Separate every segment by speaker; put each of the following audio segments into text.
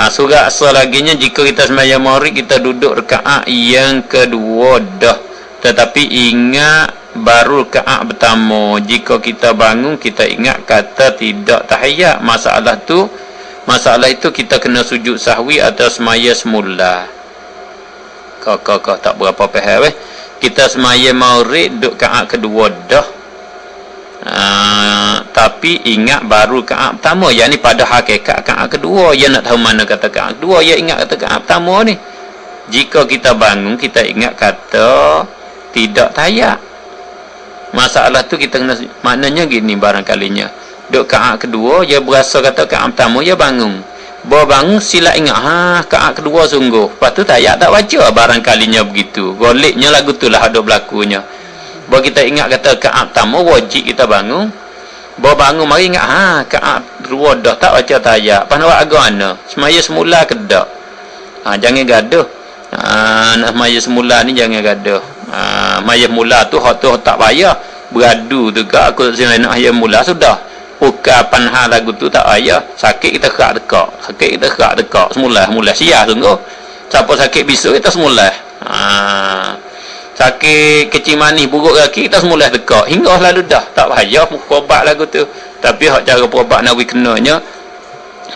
Speaker 1: Ha, surah asal lagi nya jika kita sembahyang maghrib kita duduk rakaat yang kedua dah. Tetapi ingat baru rakaat pertama. Jika kita bangun kita ingat kata tidak tahiyat. Masalah tu masalah itu kita kena sujud sahwi atau semaya semula. Kau kau kau tak berapa faham eh. Kita semaya maghrib duduk rakaat kedua dah. Uh, tapi ingat baru kaat pertama. Yang ni pada hakikat kaat kedua. Yang nak tahu mana kata kaat kedua. Yang ingat kata kaat pertama ni. Jika kita bangun kita ingat kata tidak tayak. Masalah tu kita kena maknanya gini barangkalinya. Duk kaat kedua dia berasa kata kaat pertama dia bangun. Bawa bangun sila ingat ha kaat kedua sungguh. Lepas tu tayak tak baca barangkalinya begitu. Goliknya lagu tu lah ada berlakunya. Bahawa kita ingat kata kaat pertama wajib kita bangun bawa bangun mari ingat ha kaat dua dah tak baca tayak. Pandai agak mana semaya semula ke tak ha, jangan gaduh. Ha, nak semaya semula ni jangan gaduh. Ha, maya mula tu hak tu tak payah. Beradu tu ke aku sini nak maya mula sudah. Ukapan hal lagu tu tak payah. Sakit kita kerak dekak. Sakit kita kerak dekak. Semula semula. Siap sungguh siapa sakit bisu kita semula. Ha, sakit kecil manis buruk kaki kita semula tekak. Hingga lalu dah tak payah perobat lagu tu. Tapi hak cara perobat nawi kenanya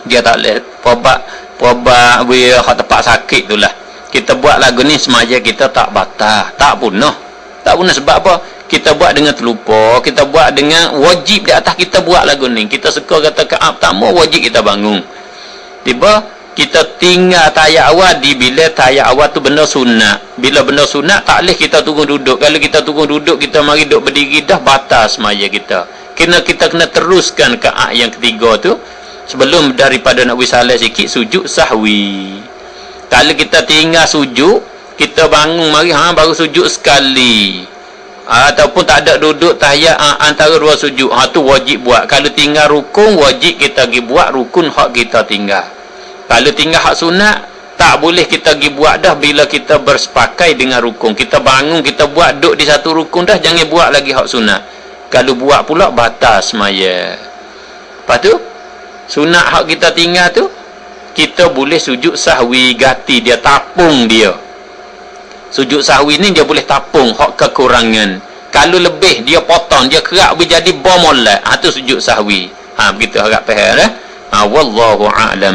Speaker 1: dia tak boleh. Perobat perobat we hak tempat sakit tu lah. Kita buat lagu ni semaja kita tak batal tak punah. Tak punah sebab apa? Kita buat dengan terlupa kita buat dengan wajib di atas kita buat lagu ni. Kita suka kata kaab tamu wajib kita bangun. Tiba kita tinggal tayak awal di bila tayak awal tu benda sunat. Bila benda sunat tak boleh kita tunggu duduk. Kalau kita tunggu duduk kita mari duduk berdiri dah batas semaya kita. Kena kita kena teruskan ke ayat yang ketiga tu. Sebelum daripada nak wisalah sikit sujud sahwi. Kalau kita tinggal sujud kita bangun mari ha baru sujud sekali. Ataupun tak ada duduk tahiyat antara dua sujud ha tu wajib buat. Kalau tinggal rukun wajib kita pergi buat rukun hak kita tinggal kalau tinggal hak sunat tak boleh kita pergi buat dah bila kita bersepakai dengan rukun. Kita bangun kita buat duduk di satu rukun dah jangan buat lagi hak sunat. Kalau buat pula batas maya. Lepas tu sunat hak kita tinggal tu kita boleh sujud sahwi gati dia tapung dia. Sujud sahwi ni dia boleh tapung hak kekurangan. Kalau lebih dia potong dia kerak berjadi bomolat ha tu sujud sahwi. Ha begitu harap faham eh? Ha wallahu a'lam